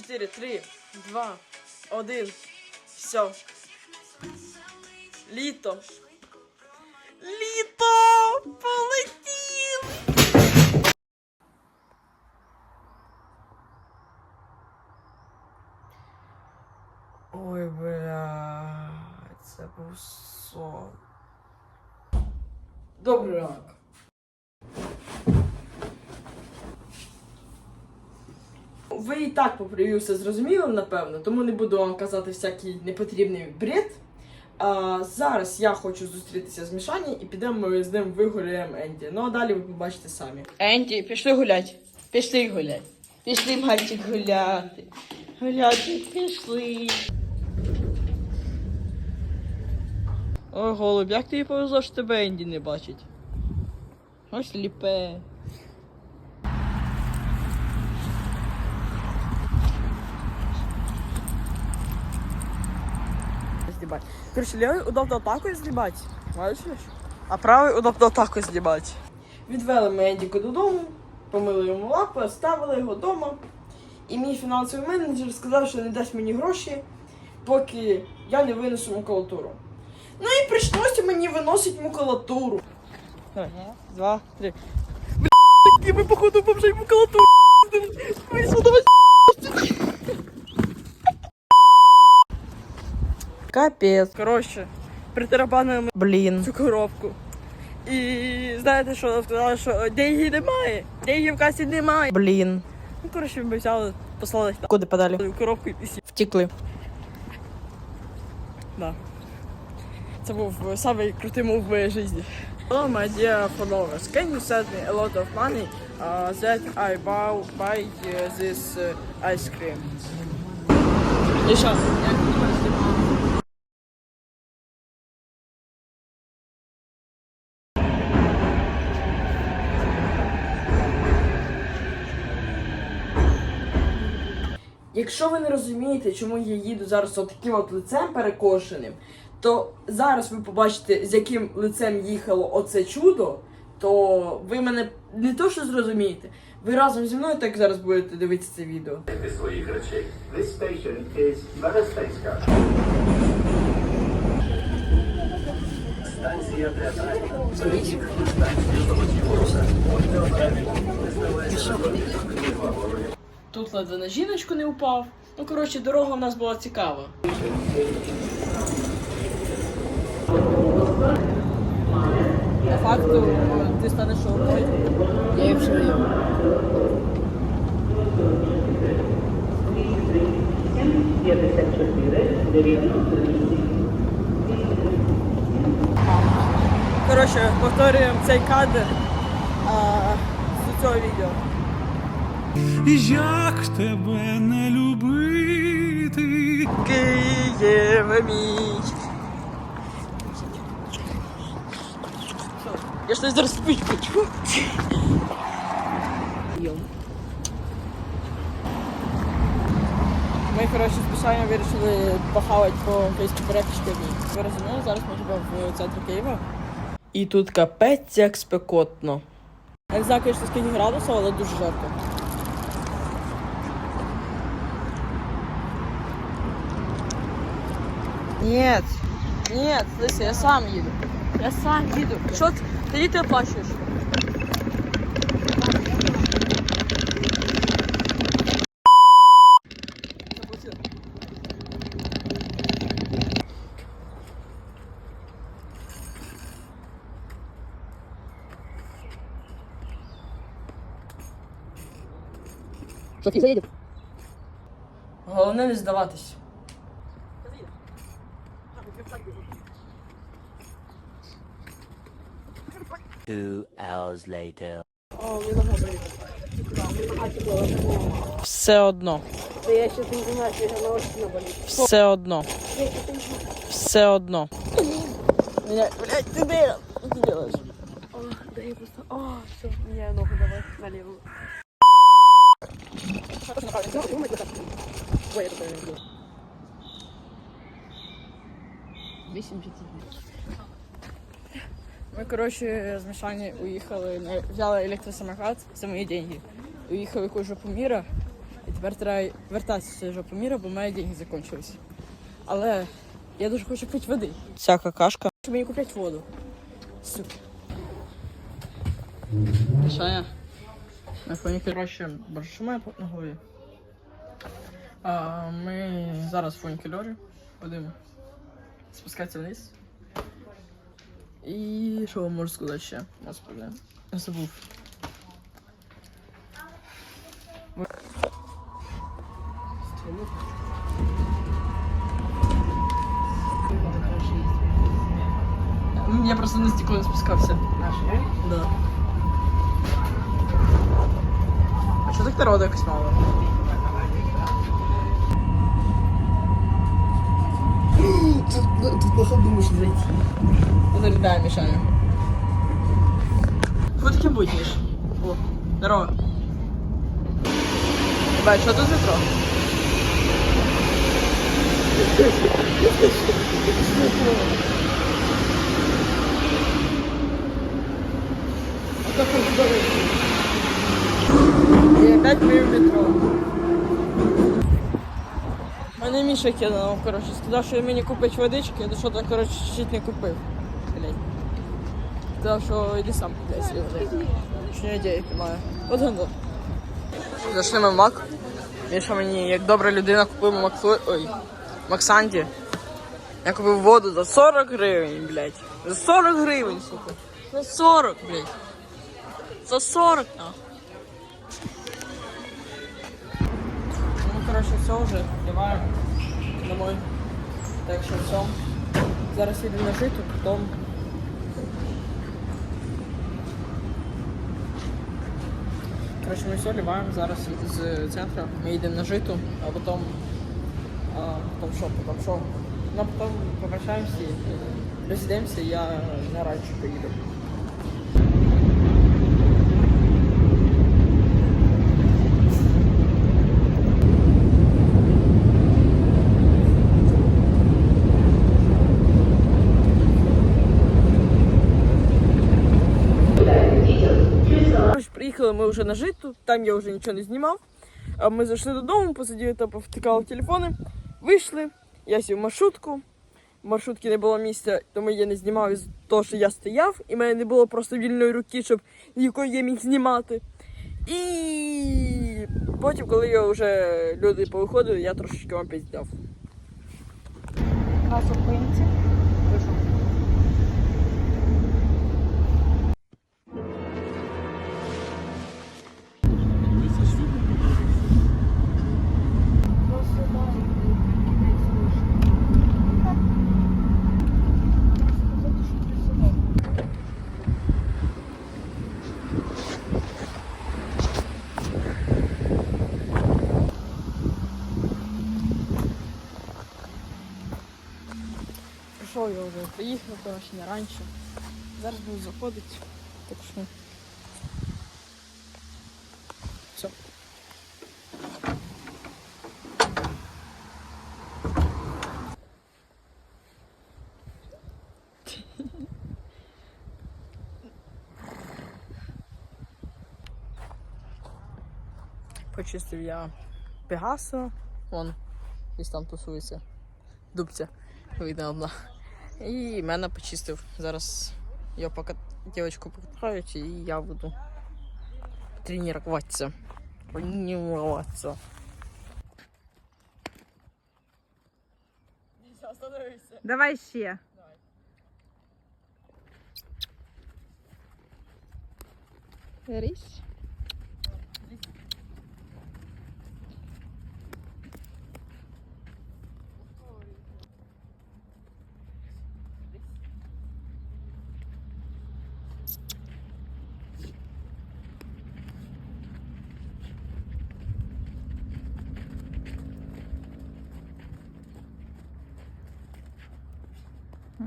4, 3, 2, 1. Все. Літо. Літо! Полетів! Ой, бля, це був сон. Добрий ранок. Ви і так по прев'ю все зрозуміли, напевно, тому не буду вам казати всякий непотрібний бред. А, зараз я хочу зустрітися з Мішані і підемо ми з ним вигуляємо Енді. Ну а далі ви побачите самі. Енді, пішли гулять. Пішли гулять. Пішли, мальчик, гуляти. Гуляти, пішли. Ой, голуб, як тобі повезло, що тебе Енді не бачить? Ось ліпе. Знімати. Короче, удобно так ось знімати. Бачиш? А правий удобно ось знімати. Відвели ми Едіку додому, помили йому лапи, оставили його вдома. І мій фінансовий менеджер сказав, що не дасть мені гроші, поки я не винесу макулатуру. Ну і прийшлося мені виносити макулатуру. Давай, два, три. Блядь, ми походу бомжей макулатуру. Вийшло, давай. Капець. Коротше, притарабанили ми Блін. цю коробку. І знаєте що, сказали, що деньги немає, деньги в касі немає. Блін. Ну, коротше, ми взяли, послали їх Куди подалі? в коробку і сі. Втікли. Да. Це був самий крутий мув в моїй житті. Hello, my dear followers. Can you send me a lot of money uh, that I buy, buy uh, this uh, ice cream? І що? Якщо ви не розумієте, чому я їду зараз от таким от лицем перекошеним, то зараз ви побачите, з яким лицем їхало оце чудо, то ви мене не то що зрозумієте, ви разом зі мною так зараз будете дивитися це відео. Станція театральна. Станція. Тут ледве на жіночку не упав. Ну коротше, дорога у нас була цікава. По факту ти станеш шоурою. Я їх вже Коротше, повторюємо цей кадр а, з цього відео. Як тебе не любити? Києве мій. Я щось зараз спить хочу. Ми, коротше, спеціально вирішили похавати по київській перепічці. Ви розумієте, зараз ми живемо в центрі Києва. І тут капець як спекотно. Я не знаю, звісно, скільки градусів, але дуже жарко. Нет, нет, слушай, я сам їду. Я сам їду. Що ти? Тоді ти оплачуєш. Софі, заїдемо. Головне не здаватись. Two hours later. Все одно. Та я ще не знаю, що я наочно болить. Все одно. Все одно. Блять, блять, ты дебил. Что ты делаешь? О, да я просто... О, все, мне ногу давай налево. Ой, я такое люблю. Вісім Ми, коротше, з Мішані уїхали, взяли електросамокат за мої деньги. Уїхали в жопу міра. І Тепер треба вертатися з цього поміра, бо мої деньги закінчилися. Але я дуже хочу пити води. Ця какашка. Щоб мені купити воду. Сука. Мішаня. На фоні, коротше, боже, що має на голові? А, ми зараз в фоні кольорі будемо спускатися вниз. І що вам можу сказати ще? Господи, я забув. Я просто на стекло не спускався. Да. А що так народу якось мало? Тут, тут походу можна зайти. Зарядаем, Мишаня. Кто таким будешь? О, здорово. Ебать, что тут за метро? И опять мы в метро. Мене Міша кинув, коротше, сказав, що я мені купить водички, то що то, коротше, чуть не купив. Сказав, що йди сам собі води. Що ідеї маю. От гандон. Зайшли ми в Мак. Міша мені, як добра людина, купив Максу... Ой, Максанді. Я купив воду за 40 гривень, блядь. За 40 гривень, сука. За 40, блядь. За 40, нахуй. Ну, коротше, все вже, вдіваємо домой. Так що все. Зараз їдемо на житу, потім. Коротше, ми все ліваємо зараз з центру. Ми їдемо на житу, а потім. А, потім що, потім що? Ну, а потім попрощаємося розійдемося, я на радше поїду. Коротше, Приїхали ми вже на житу, там я вже нічого не знімав. Ми зайшли додому, посиділи та повтикали телефони, вийшли, я сів в маршрутку. В маршрутці не було місця, тому я не знімав із того, що я стояв, і в мене не було просто вільної руки, щоб якої я міг знімати. І потім, коли я вже люди повиходили, я трошечки вам піздяв. На зупинці. Прийшов я вже, приїхав, коротше, не раніше. Зараз буду заходити, так що. Все. Почистив я Пегаса, вон десь там тусується. Дубця, видно одна. І мене почистив. Зараз я поки дівчинку покатають, і я буду тренуватися. Тренуватися. Давай ще.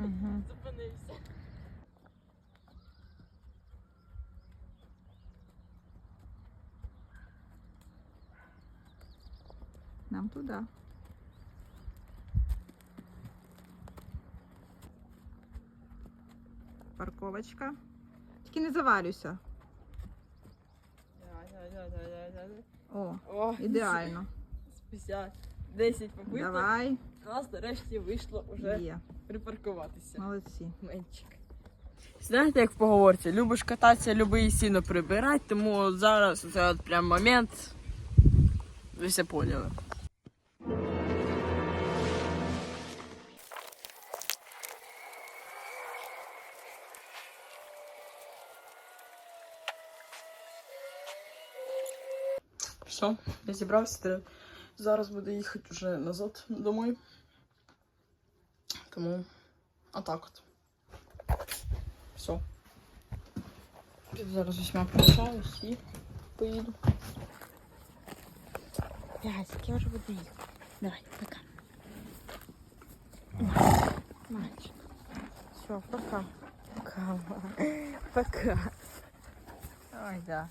Зупинився. Нам туди. Парковочка. Тільки не завалюйся. О, О, ідеально. 50. 10 попиток. Давай. У нас нарешті вийшло вже Є. припаркуватися. Молодці. Менчик. Знаєте, як в поговорці, любиш кататися, люби і сіно прибирати, тому зараз це от прям момент. Ви все поняли. Все, я зібрався. тре- Зараз буду їхати вже назад домой. Тому отак от. Все. Зараз весьма прощаюсь і поїду. Пять, я уже буду ехать. Давай, пока. Мальчик. Все, пока. Пока. Пока. Ой, да.